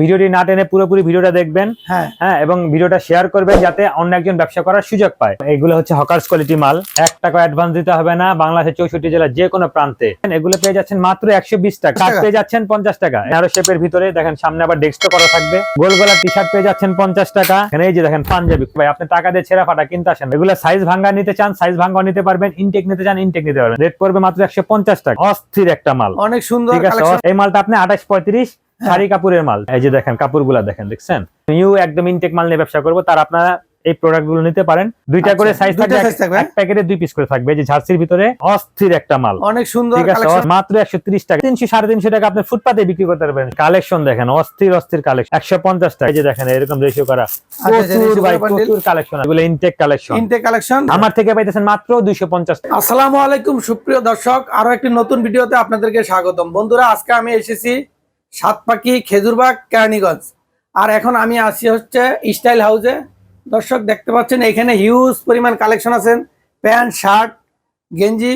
ভিডিওটি না টেনে পুরোপুরি ভিডিওটা দেখবেন হ্যাঁ। হ্যাঁ এবং ভিডিওটা শেয়ার করবেন যাতে অন্য একজন ব্যবসা করার সুযোগ পায়। এগুলো হচ্ছে হকার্স কোয়ালিটি মাল। এক টাকা অ্যাডভান্স দিতে হবে না। বাংলাদেশের চৌষট্টি জেলার যে কোনো প্রান্তে। এগুলো পেয়ে যাচ্ছেন মাত্র একশো বিশ টাকা। পেয়ে যাচ্ছেন পঞ্চাশ টাকা। ন্যারো শেপের ভিতরে দেখেন সামনে আবার ডেস্কটো করা থাকবে। গোল গোলা টি শার্ট পেয়ে যাচ্ছেন পঞ্চাশ টাকা। এখানে এই যে দেখেন পাঞ্জাবি। ভাই আপনি টাকা দিয়ে ছেঁড়া ফাটা কিনতে আসেন। এগুলো সাইজ ভাঙ্গা নিতে চান সাইজ ভাঙ্গা নিতে পারবেন। ইনটেক নিতে চান ইনটেক নিতে পারবেন। রেট পড়বে মাত্র একশো পঞ্চাশ টাকা। অস্থির একটা মাল। অনেক সুন্দর এই মালটা আপনি আঠাশ পঁয়ত্রিশ শাড়ি কাপড়ের মাল। এই যে দেখেন কাপড়গুলা দেখেন দেখছেন? নিউ একদম ইনটেক মাল নিয়ে ব্যবসা করব তার আপনারা এই প্রোডাক্টগুলো নিতে পারেন। দুইটা আচ্ছা, করে সাইজ থাকবে এক প্যাকেটে দুই পিস করে থাকবে। যে ঝার্সির ভিতরে অস্থির একটা মাল। অনেক সুন্দর ঠিক আছে কালেকশন মাত্র একশো ত্রিশ টাকা। তিনশো সাড়ে তিনশো টাকা আপনি ফুটপাতে বিক্রি করতে পারবেন। কালেকশন দেখেন অস্থির অস্থির কালেকশন একশো পঞ্চাশ টাকা। এই যে দেখেন এরকম রেশিও করা। আচ্ছা, প্রচুর ভাই প্রচুর কালেকশন এগুলো ইনটেক কালেকশন ইনটেক কালেকশন আমার থেকে পাইতেছেন মাত্র দুইশো পঞ্চাশ টাকা। আসসালামু আলাইকুম সুপ্রিয় দর্শক। আরও একটি নতুন ভিডিওতে আপনাদেরকে স্বাগতম। বন্ধুরা আজকে আমি এসেছি সাতপাখি খেজুরবাগ কেরানীগঞ্জ। আর এখন আমি আসি হচ্ছে স্টাইল হাউসে। দর্শক দেখতে পাচ্ছেন এখানে হিউজ পরিমাণ কালেকশন আছেন। প্যান্ট শার্ট গেঞ্জি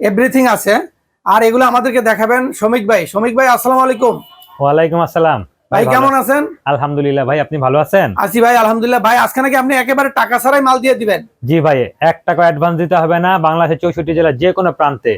এভরিথিং আছে। আর এগুলো আমাদেরকে দেখাবেন শ্রমিক ভাই। শ্রমিক ভাই আসসালামু আলাইকুম। ওয়ালাইকুম আসসালাম। ভাই কেমন আছেন? আলহামদুলিল্লাহ ভাই আপনি ভালো আছেন? আসি ভাই আলহামদুলিল্লাহ। ভাই আজকে নাকি আপনি একেবারে টাকা ছাড়াই মাল দিয়ে দিবেন? জি ভাই এক টাকা অ্যাডভান্স দিতে হবে না। বাংলাদেশের চৌষট্টি জেলার যে কোনো প্রান্তে।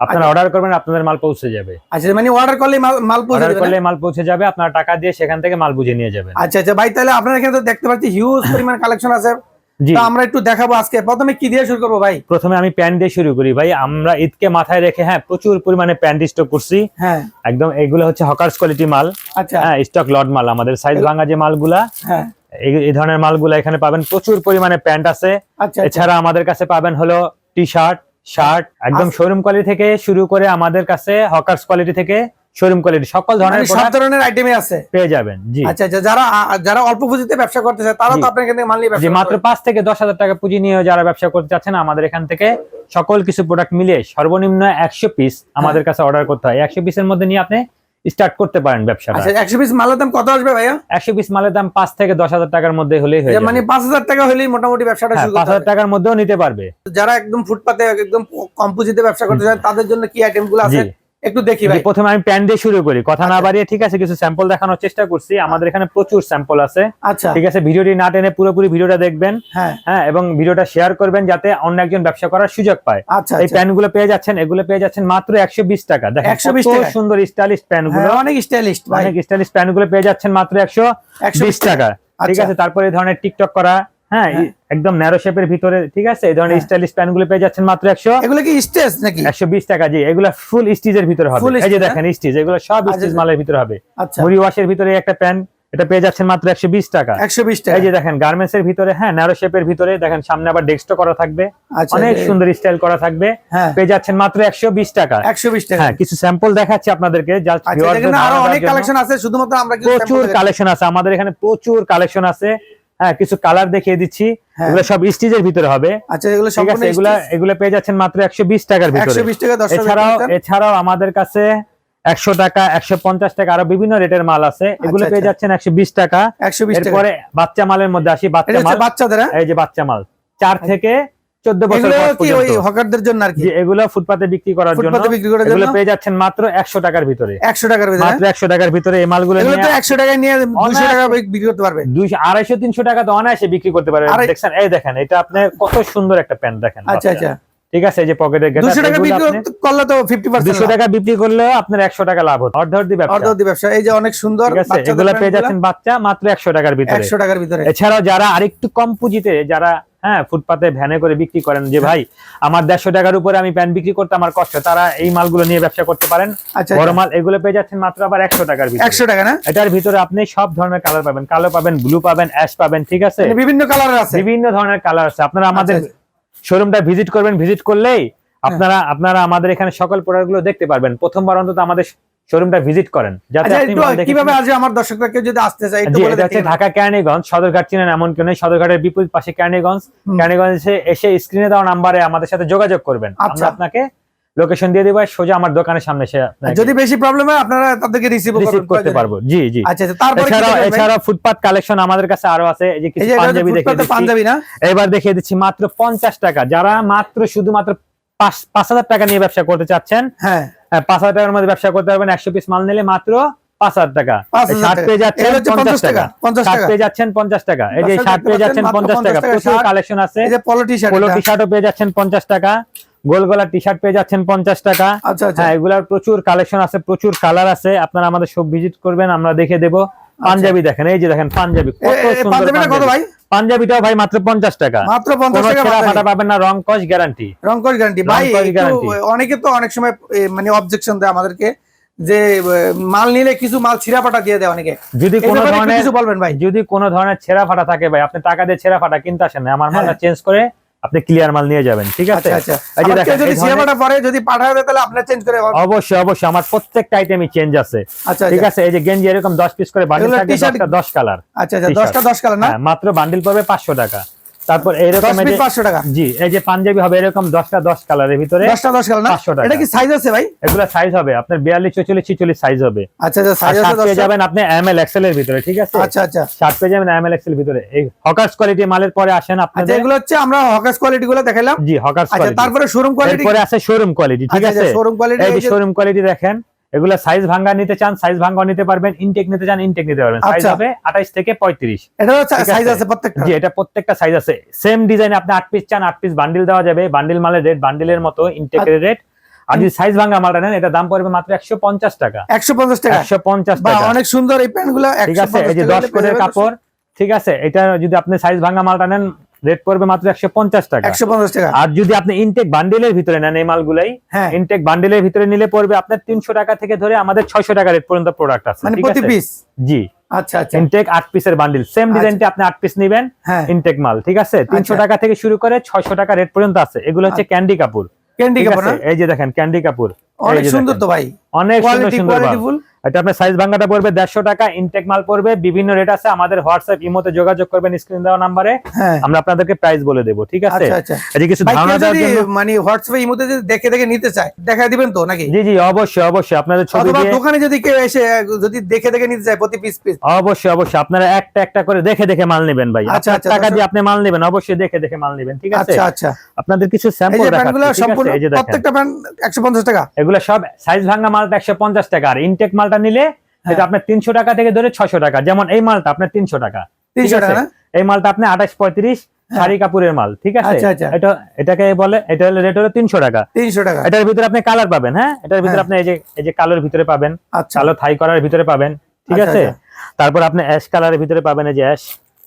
আপনারা আচ্ছা। অর্ডার করবেন আপনাদের মাল পৌঁছে যাবে। আচ্ছা মানে অর্ডার করলে মাল পৌঁছে অর্ডার করলে মাল পৌঁছে যাবে আপনার টাকা দিয়ে সেখান থেকে মাল বুঝে নিয়ে যাবেন। আচ্ছা আচ্ছা ভাই তাহলে আপনার এখানে তো দেখতে পাচ্ছি হিউজ পরিমাণ কালেকশন আছে। তো আমরা একটু দেখাবো আজকে। প্রথমে কি দিয়ে শুরু করব ভাই? প্রথমে আমি প্যান্ট দিয়ে শুরু করি ভাই। আমরা ঈদকে মাথায় রেখে হ্যাঁ প্রচুর পরিমাণে প্যান্ট স্টক করছি। হ্যাঁ। একদম এগুলো হচ্ছে হকার্স কোয়ালিটি মাল। আচ্ছা। হ্যাঁ স্টক লট মাল আমাদের সাইজ ভাঙা যে মালগুলা হ্যাঁ। এই এই ধরনের মালগুলা এখানে পাবেন। প্রচুর পরিমাণে প্যান্ট আছে। আচ্ছা আচ্ছা। এছাড়া আমাদের কাছে পাবেন হলো টি শার্ট শার্ট একদম আচ্ছা। শোরুম কোয়ালিটি থেকে শুরু করে আমাদের কাছে হকার্স কোয়ালিটি থেকে শোরুম কোয়ালিটি সকল ধরনের মানে সব ধরনের আইটেমই আছে? পেয়ে যাবেন জি। আচ্ছা আচ্ছা যারা যারা অল্প পুঁজিতে ব্যবসা করতে চায় তারা তো আপনার এখান থেকে মাল নিয়ে ব্যবসা মাত্র করবে। পাঁচ থেকে দশ হাজার টাকা পুঁজি নিয়ে যারা ব্যবসা করতে চাচ্ছেন আমাদের এখান থেকে সকল কিছু প্রোডাক্ট মিলিয়ে সর্বনিম্ন একশো পিস আমাদের কাছে অর্ডার করতে হয়। একশো পিসের মধ্যে নিয়ে আপনি স্টার্ট করতে পারেন ব্যবসা আচ্ছা একশো পিস মালের দাম কত আসবে ভাইয়া? একশো পিস মালের দাম পাঁচ থেকে দশ হাজার টাকার মধ্যে হলেই হয়ে যাবে। মানে পাঁচ হাজার টাকা হলেই মোটামুটি ব্যবসাটা হ্যাঁ, শুরু করতে হাজার। টাকার মধ্যেও নিতে পারবে। যারা একদম ফুটপাতে একদম কম পুঁজিতে ব্যবসা করতে চায় তাদের জন্য কি আইটেমগুলো আছে। একটু দেখি ভাই। প্রথমে আমি প্যান্ট দিয়ে শুরু করি। কথা না আচ্ছা। বাড়িয়ে ঠিক আছে কিছু স্যাম্পল দেখানোর চেষ্টা করছি। আমাদের এখানে প্রচুর স্যাম্পল আছে। আচ্ছা। ঠিক আছে ভিডিওটি না টেনে পুরোপুরি ভিডিওটা দেখবেন। হ্যাঁ। হ্যাঁ এবং ভিডিওটা শেয়ার করবেন যাতে অন্য একজন ব্যবসা করার সুযোগ পায়। আচ্ছা এই আচ্ছা। প্যান্টগুলো পেয়ে যাচ্ছেন এগুলো পেয়ে যাচ্ছেন মাত্র একশো বিশ টাকা। দেখেন 120 কত টাকায়? সুন্দর স্টাইলিশ প্যান্টগুলো হ্যাঁ, অনেক স্টাইলিস্ট অনেক স্টাইলিশ প্যান্টগুলো পেয়ে যাচ্ছেন মাত্র একশো একশো বিশ টাকা। ঠিক আচ্ছা। আছে তারপরে এই ধরনের টিকটক করা হ্যাঁ হ্যাঁ। একদম ন্যারো শেপের ভিতরে ঠিক আছে? এই ধরনের হ্যাঁ। স্টাইলিশগুলো পেয়ে যাচ্ছেন মাত্র একশো এগুলো কি স্টেজ নাকি? একশো বিশ টাকা জি এগুলো ফুল ভিতরে হবে। এই যে দেখেন স্টিজ এগুলো সব আচ্ছা, স্টিজ আচ্ছা। মালের ভিতরে হবে। আচ্ছা। মুড়ি ওয়াশের ভিতরে একটা এটা পেয়ে যাচ্ছেন মাত্র একশো বিশ টাকা। একশো বিশ টাকা। এই যে দেখেন গার্মেন্টস এর ভিতরে হ্যাঁ ন্যারো শেপের ভিতরে দেখেন সামনে আবার ডেস্কটো করা থাকবে। অনেক সুন্দর স্টাইল করা থাকবে। হ্যাঁ। পেয়ে যাচ্ছেন মাত্র একশো বিশ টাকা। একশো বিশ টাকা। হ্যাঁ কিছু স্যাম্পল দেখাচ্ছি আপনাদেরকে প্রচুর কালেকশন আছে আমাদের এখানে প্রচুর কালেকশন আছে। হ্যাঁ কিছু কালার দেখিয়ে দিচ্ছি। হ্যাঁ। এগুলো সব স্টিজের ভিতরে হবে। আচ্ছা এগুলো এগুলো পেয়ে যাচ্ছেন মাত্র একশো বিশ টাকার ভিতরে। টাকা দশ টাকা এছাড়াও এছাড়াও আমাদের কাছে একশো টাকা একশো পঞ্চাশ টাকা আরও বিভিন্ন রেটের মাল আছে। এগুলো আচ্ছা, পেয়ে আচ্ছা। যাচ্ছেন একশো বিশ টাকা। একশো বিশ টাকা। এরপরে বাচ্চা মালের মধ্যে আসি বাচ্চা মাল। বাচ্চাদের হ্যাঁ? এই যে বাচ্চা মাল। চার থেকে চোদ্দ বছর কি ওই হকারদের জন্য আর কি? যে ফুটপাতে বিক্রি করার জন্য ফুটপাতে বিক্রি করার জন্য? পেয়ে যাচ্ছেন মাত্র একশো টাকার ভিতরে। একশো টাকার ভিতরে মাত্র একশো টাকার ভিতরে এই মালগুলো এগুলো তো নিয়ে একশো টাকায় নিয়ে টাকা বিক্রি করতে পারবে। টাকা তো অনায়াসে বিক্রি করতে পারবে। আড়াই- এই দেখেন এটা আপনি কত সুন্দর একটা প্যান্ট দেখেন আচ্ছা আচ্ছা। ঠিক আছে যে পকেটে দুশো টাকা বিক্রি করলে তো টাকা বিক্রি করলে আপনার একশো টাকা লাভ হতো অর্ধ অর্ধি ব্যবসা। অর্ধ ব্যবসা। এই যে অনেক সুন্দর এগুলো পেয়ে যাচ্ছেন বাচ্চা মাত্র একশো টাকার ভিতরে। একশো টাকার ভিতরে। এছাড়াও যারা আরেকটু কম পুঁজিতে যারা হ্যাঁ ফুটপাতে ভ্যানে করে বিক্রি করেন যে ভাই আমার দেড়শো টাকার উপরে আমি প্যান্ট বিক্রি করতে আমার কষ্ট। তারা এই মালগুলো নিয়ে ব্যবসা করতে পারেন। আচ্ছা বড় মাল এগুলো পেয়ে যাচ্ছেন মাত্র আবার একশো টাকার একশো টাকা না? এটার ভিতরে আপনি সব ধরনের কালার পাবেন। কালো পাবেন ব্লু পাবেন অ্যাশ পাবেন ঠিক আছে? মানে বিভিন্ন কালার আছে। বিভিন্ন ধরনের কালার আছে। আপনারা আমাদের আচ্ছা, শোরুমটা ভিজিট করবেন। ভিজিট করলেই আপনারা আপনারা আমাদের এখানে সকল প্রোডাক্টগুলো দেখতে পারবেন। প্রথমবার অন্তত আমাদের শোরুমটা ভিজিট করেন যাতে আচ্ছা কীভাবে আসবে? আমার দর্শকরা কেউ যদি আসতে দিতে ঢাকা কেরানীগঞ্জ সদরঘাট চিনেন এমন কেউ নেই সদরঘাটের বিপরীত পাশে কেরানীগঞ্জ। কেরানীগঞ্জে এসে স্ক্রিনে দেওয়া নাম্বারে আমাদের সাথে যোগাযোগ করবেন। আচ্ছা। আমরা আপনাকে লোকেশন দিয়ে দেবো সোজা আমার দোকানের সামনে এসে যদি বেশি প্রবলেম হয় আপনারা তাদেরকে রিসিভ রিসিভ করতে পারব। জি জি। আচ্ছা আচ্ছা তারপরে দেখাবেন? ফুটপাত কালেকশন আমাদের কাছে আরও আছে এই যে কিছু পাঞ্জাবি দেখে পাঞ্জাবি না? এবার দেখিয়ে দিচ্ছি মাত্র পঞ্চাশ টাকা। যারা মাত্র শুধুমাত্র পাঁচ পাঁচ হাজার টাকা নিয়ে ব্যবসা করতে চাচ্ছেন হ্যাঁ, পাঁচ হাজার টাকার মধ্যে ব্যবসা করতে পারবেন একশো পিস মাল নিলে মাত্র পাঁচ হাজার টাকা। 5,000 শার্ট পেয়ে যাচ্ছেন পঞ্চাশ টাকা, টাকা 50 শার্ট টাকা। পেয়ে যাচ্ছেন পঞ্চাশ টাকা। এই যে দেখতে পেয়ে যাচ্ছেন পঞ্চাশ টাকা। প্রচুর কালেকশন আছে। পলো টি শার্টও পেয়ে যাচ্ছেন পঞ্চাশ টাকা। গোল টি শার্ট পেয়ে যাচ্ছেন পঞ্চাশ টাকা। আচ্ছা আচ্ছা। হ্যাঁ এগুলার প্রচুর কালেকশন আছে প্রচুর কালার আছে। আপনারা আমাদের সব ভিজিট করবেন আমরা দেখে দেবো। পাঞ্জাবি দেখেন এই যে দেখেন পাঞ্জাবি আচ্ছা। কত সুন্দর। ভাই? পাঞ্জাবিটাও ভাই মাত্র পঞ্চাশ টাকা। মাত্র পঞ্চাশ কোনো টাকা ফাটা পাবেন না রং কস গ্যারান্টি রং কস গ্যারান্টি ভাই। অনেকে তো অনেক সময় মানে অবজেকশন দেয় আমাদেরকে যে মাল নিলে কিছু মাল ছিঁড়া ফাটা দিয়ে দেয় অনেকে। যদি কোনো ধরনের কিছু বলবেন ভাই। যদি কোনো ধরনের ছেঁড়া ফাটা থাকে ভাই আপনি টাকা দিয়ে ছেঁড়া ফাটা কিনতে আসেন না আমার মালটা হ্যাঁ। চেঞ্জ করে আপনি ক্লিয়ার মাল নিয়ে যাবেন ঠিক আছে? আচ্ছা আচ্ছা। যদি পাটা পরে যদি পাঠায় তাহলে আপনার চেঞ্জ করে অবশ্যই অবশ্যই আমার প্রত্যেকটা আইটেমই চেঞ্জ আছে। আচ্ছা ঠিক আছে এই যে গেঞ্জি এরকম দশ পিস করে বান্ডিল থাকে t-shirt- দশটা দশ কালার আচ্ছা আচ্ছা t-shirt। দশটা দশ কালার না? হ্যাঁ মাত্র বান্ডিল পড়বে পাঁচশো টাকা। তারপর যে- পাঁচশো টাকা। জি এই যে পাঞ্জাবি হবে এরকম দশটা দশ কালারের ভিতরে। দশটা দশ কালার না? 500 টাকা। এটা কি সাইজ আছে ভাই? এগুলো সাইজ হবে। আপনার বিয়াল্লিশ চৌচল্লিশ ছিচল্লিশ সাইজ হবে। আচ্ছা আচ্ছা সাইজ আছে পেয়ে যাবেন আপনি এম এল এক্সেল এর ভিতরে ঠিক আছে? আচ্ছা আচ্ছা। শার্ট পেয়ে যাবেন এম এল এক্সেল ভিতরে। এই হকার্স কোয়ালিটি মালের পরে আসেন আচ্ছা আপনাদের এগুলো হচ্ছে আমরা হকাস কোয়ালিটি গুলো দেখাইলাম জি হকার্স আচ্ছা তারপরে শোরুম কোয়ালিটি এরপরে আছে শোরুম কোয়ালিটি ঠিক আছে? শোরুম কোয়ালিটি এই শোরুম কোয়ালিটি দেখেন। এগুলা সাইজ ভাঙ্গা নিতে চান সাইজ ভাঙ্গা নিতে পারবেন ইনটেক নিতে চান ইনটেক নিতে পারবেন। সাইজ আচ্ছা। হবে 28 থেকে 35 এটা হচ্ছে সাইজ আছে। প্রত্যেকটা। জি এটা প্রত্যেকটা সাইজ আছে। সেম ডিজাইনে আপনি 8 পিস চান 8 পিস বান্ডিল দেওয়া যাবে। বান্ডিল মালের রেট বান্ডিলের মতো ইনটেকের রেট আর যদি সাইজ ভাঙ্গা মালটা নেন এটা দাম পড়বে মাত্র 150 টাকা। একশো পঞ্চাশ টাকা। 150 বা টাকা। অনেক সুন্দর এই প্যান্টগুলো ঠিক আছে? এই যে 10 করে কাপড় ঠিক আছে? এটা যদি আপনি সাইজ ভাঙ্গা মালটা নেন রেট পড়বে মাত্র 150 টাকা। একশো পঞ্চাশ টাকা। আর যদি আপনি ইনটেক বান্ডিলের ভিতরে নেন এই মালগুলাই হ্যাঁ। ইনটেক বান্ডিলের ভিতরে নিলে পড়বে আপনার 300 টাকা থেকে ধরে আমাদের 600 টাকা রেট পর্যন্ত প্রোডাক্ট আছে মানে প্রতি পিস জি। আচ্ছা আচ্ছা। ইনটেক 8 পিসের বান্ডিল সেম ডিজাইনটা আপনি 8 পিস নেবেন হ্যাঁ। ইনটেক মাল ঠিক আছে? 300 আচ্ছা। টাকা থেকে শুরু করে 600 টাকা রেট পর্যন্ত আছে। এগুলো হচ্ছে ক্যান্ডি কাপুর ক্যান্ডি কাপড় এই যে দেখেন ক্যান্ডি এই অনেক সুন্দর তো ভাই। অনেক সুন্দর সুন্দর এটা আপনার সাইজ ভাঙাটা পড়বে দেড়শো টাকা ইনটেক মাল পড়বে বিভিন্ন রেট আছে আমাদের হোয়াটসঅ্যাপ ইমোতে যোগাযোগ করবেন স্ক্রিন দেওয়া নাম্বারে হ্যাঁ। আমরা আপনাদেরকে প্রাইস বলে দেবো ঠিক আছে? আচ্ছা আচ্ছা। এই যে কিছু ধারণা দেওয়ার জন্য মানে হোয়াটসঅ্যাপে ইমোতে যদি দেখে দেখে নিতে চায় দেখা দিবেন তো নাকি? জি জি অবশ্যই অবশ্যই। আপনাদের ছবি দিয়ে দোকানে যদি কেউ এসে যদি দেখে দেখে নিতে চায় প্রতি পিস পিস অবশ্যই অবশ্যই। আপনারা একটা একটা করে দেখে দেখে মাল নেবেন ভাই। আচ্ছা, আচ্ছা, টাকা দিয়ে আপনি মাল নেবেন অবশ্যই দেখে দেখে মাল নেবেন ঠিক আছে? আচ্ছা আচ্ছা। আপনাদের কিছু স্যাম্পল আছে? প্রত্যেকটা প্যান্ট একশো পঞ্চাশ টাকা। এগুলো সব সাইজ ভাঙা মালটা একশো পঞ্চাশ টাকা আর ইনটেক মালটা নিলে হ্যাঁ। আপনার তিনশো টাকা থেকে ধরে ছশো টাকা। যেমন এই মালটা আপনার তিনশো টাকা। তিনশো টাকা এই মালটা আপনি আঠাশ পঁয়ত্রিশ শাড়ি কাপড়ের মাল ঠিক আছে? আচ্ছা, আচ্ছা। এটা এটাকে বলে এটা হলো রেট হলো তিনশো টাকা। তিনশো টাকা। এটার ভিতরে আপনি কালার পাবেন হ্যাঁ? এটার ভিতরে হ্যাঁ। আপনি এই যে এই যে কালোর ভিতরে পাবেন আচ্ছা। কালো থাই করার ভিতরে পাবেন ঠিক আছে। তারপর আপনি অ্যাশ কালারের ভিতরে পাবেন এই যে অ্যাশ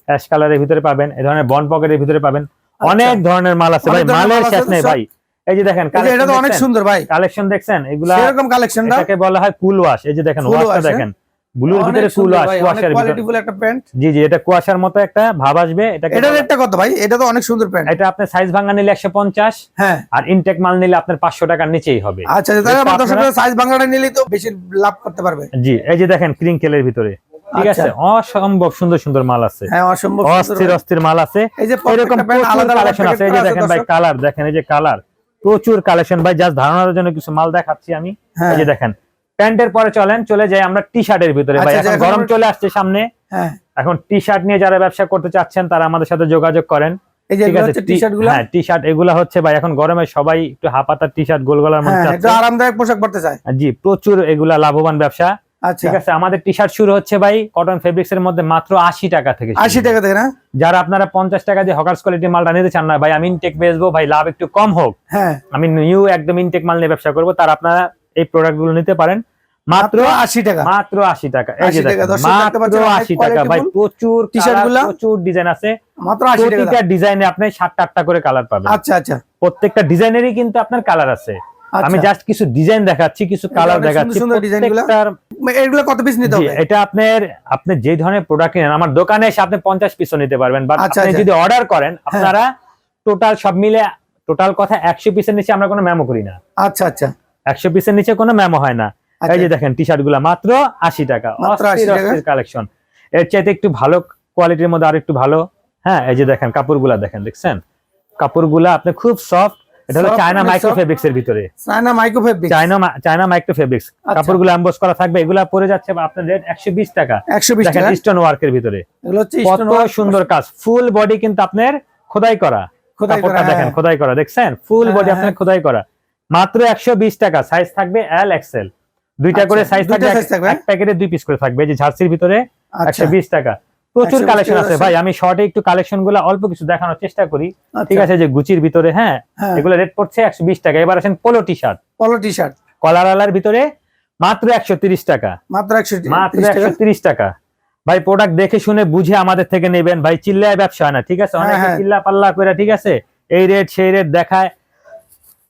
অ্যাশ কালারের ভিতরে পাবেন এই ধরনের বন পকেটের ভিতরে পাবেন। অনেক ধরনের মাল আছে ভাই মালের শেষ নেই ভাই। এই যে দেখেন এটা তো অনেক সুন্দর ভাই। কালেকশন দেখছেন? এগুলা সেরকম কালেকশনটা এটাকে বলা হয় কুল ওয়াশ এই যে দেখেন ওয়াশটা দেখেন। ব্লুর ভিতরে কুল ওয়াশ কুয়াশার ভিতরে ফুল একটা প্যান্ট। জি জি এটা কুয়াশার মতো একটা ভাব আসবে এটা বলা- রেটটা কত ভাই? এটা তো অনেক সুন্দর প্যান্ট। এটা আপনার সাইজ ভাঙা নিলে একশো পঞ্চাশ হ্যাঁ। আর ইনটেক মাল নিলে আপনার পাঁচশো টাকার নিচেই হবে। আচ্ছা আচ্ছা, তাহলে এটা আমার আপনারা- সাইজ বাংলাটা নিলেই তো বেশি লাভ করতে পারবে। জি এই যে দেখেন ক্রিঙ্কেলের ভিতরে। ঠিক আচ্ছা। আছে? অসম্ভব সুন্দর সুন্দর মাল আছে। হ্যাঁ অসম্ভব অস্থির অস্থির মাল আছে। এই যে এরকম আলাদা কালেকশন আছে। এই যে দেখেন ভাই কালার দেখেন এই যে কালার প্রচুর কালেকশন ভাই জাস্ট ধারণার জন্য কিছু মাল দেখাচ্ছি আমি। হ্যাঁ। এই যে দেখেন প্যান্টের পরে চলেন চলে যাই আমরা টি শার্টের ভিতরে। ভাই আচ্ছা, এখন গরম চলে আসছে সামনে। হ্যাঁ। এখন টি শার্ট নিয়ে যারা ব্যবসা করতে চাচ্ছেন তারা আমাদের সাথে যোগাযোগ করেন। টি শার্টগুলো হ্যাঁ টি শার্ট এগুলা হচ্ছে ভাই এখন গরমে সবাই একটু হাফাতার টি শার্ট গোল গলার মধ্যে হ্যাঁ আরামদায়ক পোশাক পরতে চায়। জি প্রচুর এগুলা লাভবান ব্যবসা। ঠিক আছে আমাদের টি শার্ট শুরু হচ্ছে ভাই কটন ফেব্রিক্স এর মধ্যে মাত্র আশি টাকা থেকে আশি টাকা থেকে না? যারা আপনারা পঞ্চাশ টাকা দিয়ে হকার্স কোয়ালিটি মালটা নিতে চান না ভাই আমি ইনটেক বেচবো ভাই লাভ একটু কম হোক। হ্যাঁ। আমি নিউ একদম ইনটেক মাল নিয়ে ব্যবসা করব তার আপনারা এই প্রোডাক্টগুলো নিতে পারেন। মাত্র আশি টাকা। মাত্র আশি টাকা এই যে 80 টাকা, দেখেন, দর্শক দেখতে মাত্র আশি টাকা ভাই প্রচুর colour, গুলা? প্রচুর ডিজাইন আছে। মাত্র প্রতিটা ডিজাইনে আপনি সাতটা আটটা করে কালার পাবেন। আচ্ছা আচ্ছা। প্রত্যেকটা ডিজাইনেরই কিন্তু আপনার কালার আছে। আচ্ছা। আমি জাস্ট কিছু ডিজাইন দেখাচ্ছি কিছু কালার দেখাচ্ছি। গুলা। এগুলো কত পিস নিতে হবে? এটা আপনার আপনি যে ধরনের প্রোডাক্ট নেন আমার দোকানে এসে আপনি পঞ্চাশ পিসও নিতে পারবেন বাট আচ্ছা, আপনি আচ্ছা। যদি অর্ডার করেন আপনারা টোটাল সব মিলে টোটাল কথা একশো পিসের নিচে আমরা কোনো ম্যামো করি না। আচ্ছা আচ্ছা। একশো পিসের নিচে কোনো ম্যামো হয় না। আচ্ছা। এই যে দেখেন টি শার্টগুলা মাত্র আশি টাকা। মাত্র 80 টাকা? কালেকশন এর চাইতে একটু ভালো কোয়ালিটির মধ্যে আর একটু ভালো। হ্যাঁ এই যে দেখেন কাপড়গুলা দেখেন দেখছেন? কাপড়গুলা আপনি খুব সফট এটা হলো চায়না মাইক্রো। ফেব্রিক্স এর ভিতরে। China micro fabric China China micro fabrics আচ্ছা। কাপড়গুলো এমবোস করা থাকবে এগুলা পরে যাচ্ছে আপনার রেট একশো বিশ টাকা। একশো বিশ দেখেন টাকা। স্টোন ওয়ার্কের ভিতরে। এগুলো হচ্ছে সুন্দর কাজ। ফুল বডি কিন্তু আপনার খোদাই করা। খোদাই করা, দেখেন হ্যাঁ। খোদাই করা। দেখছেন? ফুল হ্যাঁ, বডি হ্যাঁ। আপনার খোদাই করা। মাত্র একশো বিশ টাকা। সাইজ থাকবে এল এক্সেল দুইটা করে আচ্ছা, সাইজ থাকবে এক প্যাকেটে দুই পিস করে থাকবে। যে জার্সির ভিতরে আচ্ছা। একশো বিশ টাকা। প্রচুর কালেকশন আছে আছে। ভাই আমি শর্টে একটু কালেকশনগুলো অল্প কিছু দেখানোর চেষ্টা করি। আচ্ছা, ঠিক আছে যে গুচির ভিতরে হ্যাঁ হ্যাঁ। এগুলো রেট পড়ছে একশো বিশ টাকা। এবার আসেন পোলো টি শার্ট পলো টি শার্ট কলার আলার ভিতরে মাত্র একশো তিরিশ টাকা। মাত্র একশো মাত্র একশো তিরিশ টাকা। ভাই প্রোডাক্ট দেখে শুনে বুঝে আমাদের থেকে নেবেন। ভাই চিল্লায় ব্যবসা হয় না ঠিক আছে? অনেকে হ্যাঁ। চিল্লা পাল্লা করে ঠিক আছে? এই রেট সেই রেট দেখায়।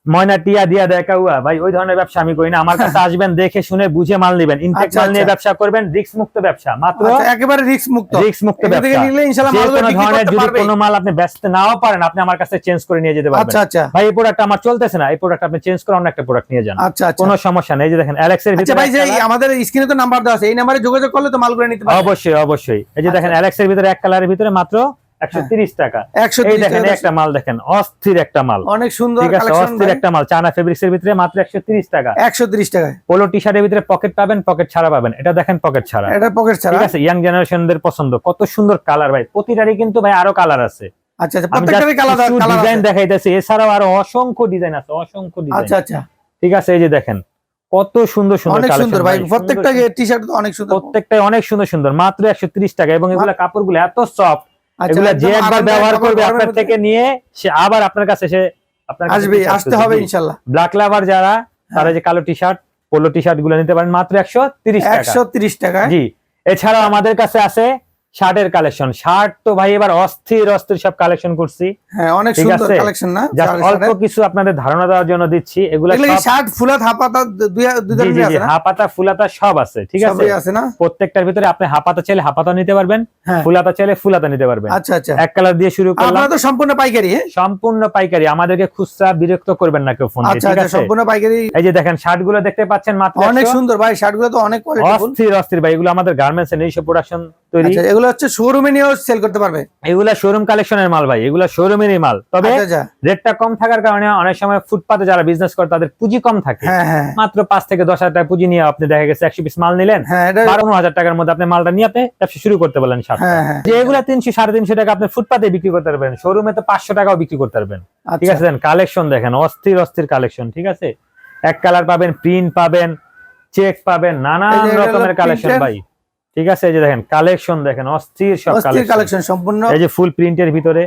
ময়না টিয়া দিয়া দেখাউয়া ভাই ওই ধরনের ব্যবসা আমি করি না। আমার কাছে আসবেন দেখে শুনে বুঝে মাল নেবেন। ইনটেক আচ্ছা, মাল নিয়ে আচ্ছা। ব্যবসা করবেন রিস্ক মুক্ত ব্যবসা। মাত্র আচ্ছা, একেবারে রিস্ক মুক্ত রিস্ক মুক্ত ব্যবসা। নিলে ইনশাআল্লাহ কোনো ধরনের যদি কোনো মাল আপনি ব্যস্ত নাও পারেন আপনি আমার কাছে চেঞ্জ করে নিয়ে যেতে পারবেন। আচ্ছা আচ্ছা। ভাই এই প্রোডাক্ট আমার চলতেছে না। এই প্রোডাক্ট আপনি চেঞ্জ করে অন্য একটা প্রোডাক্ট নিয়ে যান। আচ্ছা কোনো সমস্যা নেই। এই যে দেখেন অ্যালেক্সের আচ্ছা ভিতরে ভাই যে আমাদের স্ক্রিনে তো নাম্বার দেওয়া আছে। এই নাম্বারে যোগাযোগ করলে তো মালগুলো নিতে পারবে অবশ্যই অবশ্যই। এই যে দেখেন আচ্ছা। অ্যালেক্সের ভিতরে এক কালারের ভিতরে মাত্র একশো তিরিশ টাকা। একশো এই দেখেন একটা মাল দেখেন অস্থির একটা মাল। অনেক সুন্দর ঠিক আছে অস্থির একটা মাল চায়না ফেব্রিক্স এর ভিতরে মাত্র একশো তিরিশ টাকা। একশো তিরিশ টাকায়। পোলো টি শার্টের ভিতরে পকেট পাবেন পকেট ছাড়া পাবেন। এটা দেখেন পকেট ছাড়া। এটা পকেট ছাড়া। ঠিক আছে ইয়াং জেনারেশনদের পছন্দ। কত সুন্দর কালার ভাই। প্রতিটারই কিন্তু ভাই আরও কালার আছে। আচ্ছা আচ্ছা প্রত্যেকটারই কালার কালার ডিজাইন দেখাইতেছি। এছাড়াও আরও অসংখ্য ডিজাইন আছে অসংখ্য ডিজাইন আচ্ছা আচ্ছা। ঠিক আছে এই যে দেখেন কত সুন্দর সুন্দর অনেক সুন্দর ভাই। প্রত্যেকটা টি শার্ট অনেক সুন্দর। প্রত্যেকটাই অনেক সুন্দর সুন্দর। মাত্র একশো তিরিশ টাকা এবং এগুলা কাপড়গুলো এত সফট এগুলা যে একবার ব্যবহার করবে আপনার থেকে নিয়ে সে আবার আপনার কাছে সে আপনার আসবে আসতে হবে ইনশাল্লাহ। ব্ল্যাক লাভার যারা তারা যে কালো টি শার্ট পোলো টি শার্টগুলো নিতে পারেন মাত্র একশো তিরিশ টাকা। একশো তিরিশ টাকা জি এছাড়াও আমাদের কাছে আছে শার্টের কালেকশন শার্ট তো ভাই এবার অস্থির অস্থির সব কালেকশন করছি। হ্যাঁ অনেক সুন্দর কালেকশন না? অল্প কিছু আপনাদের ধারণা দেওয়ার জন্য দিচ্ছি। এগুলো শার্ট ফুলাত হাপাতা দুই আছে হাপাতা ফুলাতা সব আছে ঠিক আছে? সবই আছে না? প্রত্যেকটার ভিতরে আপনি হাপাতা চাইলে হাপাতা নিতে পারবেন হ্যাঁ। ফুলাতা চাইলে ফুলাতা নিতে পারবেন। আচ্ছা আচ্ছা। এক কালার দিয়ে শুরু করলাম। আপনারা তো সম্পূর্ণ পাইকারি হ্যাঁ? সম্পূর্ণ পাইকারি। আমাদেরকে খুচরা বিরক্ত করবেন না কেউ ফোন দিয়ে আচ্ছা ঠিক আচ্ছা আছে? সম্পূর্ণ পাইকারি। এই যে দেখেন শার্টগুলো দেখতে পাচ্ছেন মাত্র অনেক সুন্দর ভাই শার্টগুলো তো অনেক কোয়ালিটি অস্থির অস্থির ভাই এগুলো আমাদের গার্মেন্টস এর নিজস্ব প্রোডাকশন তৈরি। আচ্ছা এগুলো হচ্ছে শোরুমে নিয়েও সেল করতে পারবে? এগুলা শোরুম কালেকশনের মাল ভাই এগুলা শোরুমেরই মাল। তবে আচ্ছা আচ্ছা। রেটটা কম থাকার কারণে অনেক সময় ফুটপাতে যারা বিজনেস করে তাদের পুঁজি কম থাকে। হ্যাঁ হ্যাঁ। মাত্র পাঁচ থেকে দশ হাজার টাকা পুঁজি নিয়ে আপনি দেখা গেছে একশো পিস মাল নিলেন হ্যাঁ বারো হাজার টাকার মধ্যে আপনি মালটা নিয়ে আপনি ব্যবসা শুরু করতে পারলেন যে এগুলা তিনশো সাড়ে তিনশো টাকা আপনি ফুটপাতে বিক্রি করতে পারবেন শোরুমে তো পাঁচশো টাকাও বিক্রি করতে পারবেন। ঠিক আচ্ছা আছে কালেকশন দেখেন অস্থির অস্থির কালেকশন ঠিক আছে? এক কালার পাবেন প্রিন্ট পাবেন চেক পাবেন নানান রকমের কালেকশন ভাই। ঠিক আছে? এই যে দেখেন কালেকশন দেখেন অস্থির সব কালেকশন সম্পূর্ণ। এই যে ফুল প্রিন্টের ভিতরে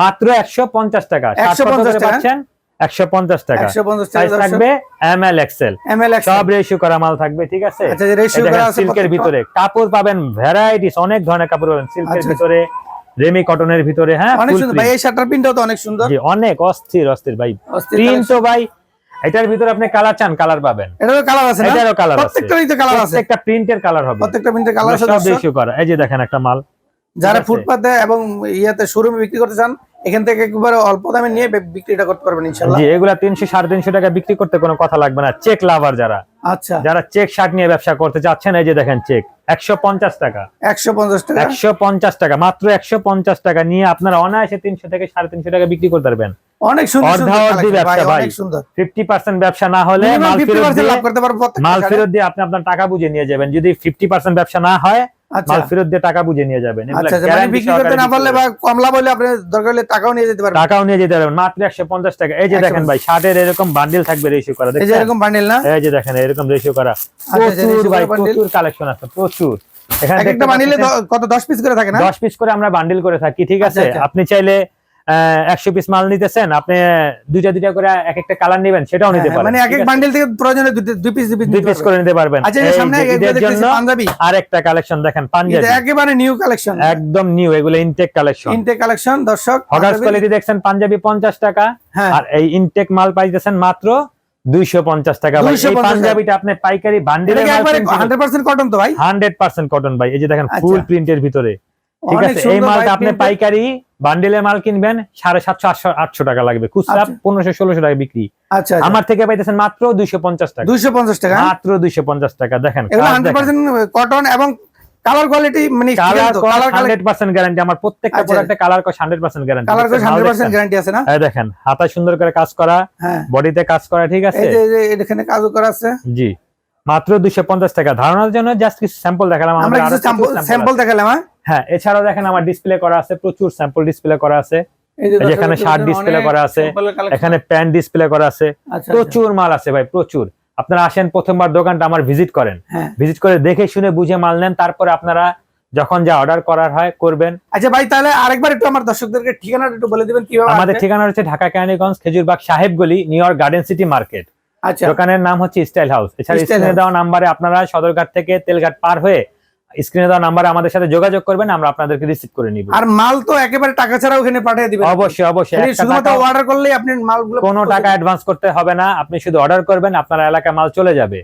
মাত্র একশো পঞ্চাশ টাকা। 150 পাচ্ছেন? একশো পঞ্চাশ টাকা। একশো পঞ্চাশ সাইজ টাকা থাকবে এম এক্সেল সব রেশিও করা মাল থাকবে ঠিক আছে? আচ্ছা যে রেশিও করা আছে সিল্কের ভিতরে। কাপড় পাবেন ভ্যারাইটিস অনেক ধরনের কাপড় পাবেন। সিল্কের আচ্ছা, ভিতরে রেমি কটনের ভিতরে হ্যাঁ অনেক সুন্দর। ভাই এই শার্টটার প্রিন্টটাও তো অনেক সুন্দর। জি অনেক অস্থির অস্থির ভাই। প্রিন্ট তো ভাই এটার ভিতরে আপনি কালার চান কালার পাবেন। এটারও কালার আছে না? এটারও কালার আছে। প্রত্যেকটারই তো কালার আছে। প্রত্যেকটা প্রিন্টের কালার হবে। প্রত্যেকটা প্রিন্টের কালার আছে সব। রেশিও করা। এই যে দেখেন একটা মাল। যারা। ফুটপাতে এবং ইয়াতে শোরুমে বিক্রি করতে চান এখান থেকে একবারে অল্প দামে নিয়ে বিক্রিটা করতে পারবেন ইনশাল্লাহ জি এগুলা তিনশো সাড়ে তিনশো টাকা বিক্রি করতে কোনো কথা লাগবে না। চেক লাভার যারা। আচ্ছা। যারা চেক শার্ট নিয়ে ব্যবসা করতে চাচ্ছেন এই যে দেখেন চেক টাকা। টাকা? মাত্র নিয়ে আপনারা অনায়াসে তিনশো থেকে সাড়ে তিনশো টাকা বিক্রি করতে পারবেন অনেক সুন্দর ব্যবসা ভাই। অনেক সুন্দর। ফিফটি পার্সেন্ট ব্যবসা না হলে মাল ফেরত দিয়ে আপনি আপনার টাকা বুঝে নিয়ে যাবেন। যদি ফিফটি পার্সেন্ট ব্যবসা না হয় মাল ফেরত দিয়ে টাকা বুঝে নিয়ে যাবেন। আচ্ছা আচ্ছা, মানে বিক্রি করতে না পারলে বা কমলা কম আপনি দরকার হলে টাকাও নিয়ে যেতে পারবেন। টাকাও নিয়ে যেতে পারবেন। মাত্র একশো পঞ্চাশ টাকা। এই যে দেখেন ভাই শার্টের এরকম বান্ডিল থাকবে রেশিও করা। এই যে এরকম বান্ডিল না? এই যে দেখেন এরকম রেশিও করা। আচ্ছা, প্রচুর ভাই প্রচুর কালেকশন আছে প্রচুর। এখানে এক একটা বান্ডিলে কত দশ পিস করে থাকে না? দশ পিস করে আমরা বান্ডিল করে থাকি ঠিক আচ্ছা, আছে? আচ্ছা। আপনি চাইলে একশো পিস মাল নিতেছেন আপনি দুইটা দুইটা করে এক একটা কালার নেবেন সেটাও নিতে হ্যাঁ, পারেন মানে এক এক বান্ডিল থেকে প্রয়োজনে দুই- পিস দুই পিস করে নিতে পারবেন। আচ্ছা সামনে পাঞ্জাবি। আরেকটা কালেকশন দেখেন এটা পাঞ্জাবি একেবারে নিউ কালেকশন একদম নিউ এগুলো ইনটেক কালেকশন ইনটেক কালেকশন দর্শক পাঞ্জাবি। কোয়ালিটি দেখছেন পাঞ্জাবি পঞ্চাশ টাকা। হ্যাঁ। আর এই ইনটেক মাল পাইতেছেন মাত্র দুইশো পঞ্চাশ টাকা ভাই। এই পাঞ্জাবিটা আপনি পাইকারি বান্ডিলে কি হান্ড্রেড পার্সেন্ট কটন তো ভাই? হান্ড্রেড পার্সেন্ট কটন ভাই। এই যে দেখেন আচ্ছা। ফুল প্রিন্টের ভিতরে। ঠিক আছে এই মালটা আপনি পাইকারি বান্ডিলে মাল কিনবেন সাড়ে সাতশো আটশো আটশো টাকা লাগবে। খুচরা আচ্ছা। পনেরোশো ষোলোশো টাকা বিক্রি। আচ্ছা আমার থেকে পাইতেছেন মাত্র দুইশো পঞ্চাশ টাকা। দুইশো পঞ্চাশ টাকা মাত্র দুইশো পঞ্চাশ টাকা দেখেন কটন এবং কালার কোয়ালিটি মানে কালার কালার গ্যারান্টি আমার প্রত্যেকটা আচ্ছা। প্রোডাক্টে কালার গ্যারান্টি গ্যারান্টি আছে না? দেখেন হাতা সুন্দর করে কাজ করা হ্যাঁ। বডিতে কাজ করা ঠিক আছে? এই যে এখানে কাজও করা আছে। জি। মাত্র দুইশো পঞ্চাশ টাকা। ধারণার জন্য জাস্ট কিছু স্যাম্পল দেখালাম আমরা কিছু স্যাম্পল। দেখালাম হ্যাঁ? হ্যাঁ এছাড়াও দেখেন আমার ডিসপ্লে করা আছে প্রচুর স্যাম্পল ডিসপ্লে করা আছে। এখানে শার্ট ডিসপ্লে করা আছে। এখানে প্যান্ট ডিসপ্লে করা আছে আচ্ছা, আচ্ছা। প্রচুর মাল আছে ভাই প্রচুর। আপনারা আসেন প্রথমবার দোকানটা আমার ভিজিট করেন। হ্যাঁ। ভিজিট করে দেখে শুনে বুঝে মাল নেন তারপরে আপনারা যখন যা অর্ডার করার হয় করবেন। আচ্ছা ভাই তাহলে আরেকবার একটু আমার দর্শকদেরকে ঠিকানাটা একটু বলে দিবেন কীভাবে আমাদের ঠিকানা হচ্ছে Dhaka Keraniganj Khejurbag Sahebgali New York Garden City Market. দোকানের নাম হচ্ছে স্টাইল হাউস। এছাড়া স্ক্রিনে দেওয়া নাম্বারে আপনারা সদরঘাট থেকে তেলঘাট পার হয়ে স্ক্রিনে দেওয়া নাম্বারে আমাদের সাথে যোগাযোগ করবেন আমরা আপনাদেরকে রিসিভ করে নিব। আর মাল তো একেবারে টাকা ছাড়া ওখানে পাঠিয়ে দিবেন অবশ্যই অবশ্যই। শুধুমাত্র অর্ডার করলেই আপনি মালগুলো কোনো টাকা অ্যাডভান্স করতে হবে না আপনি শুধু অর্ডার করবেন আপনার এলাকায় মাল চলে যাবে।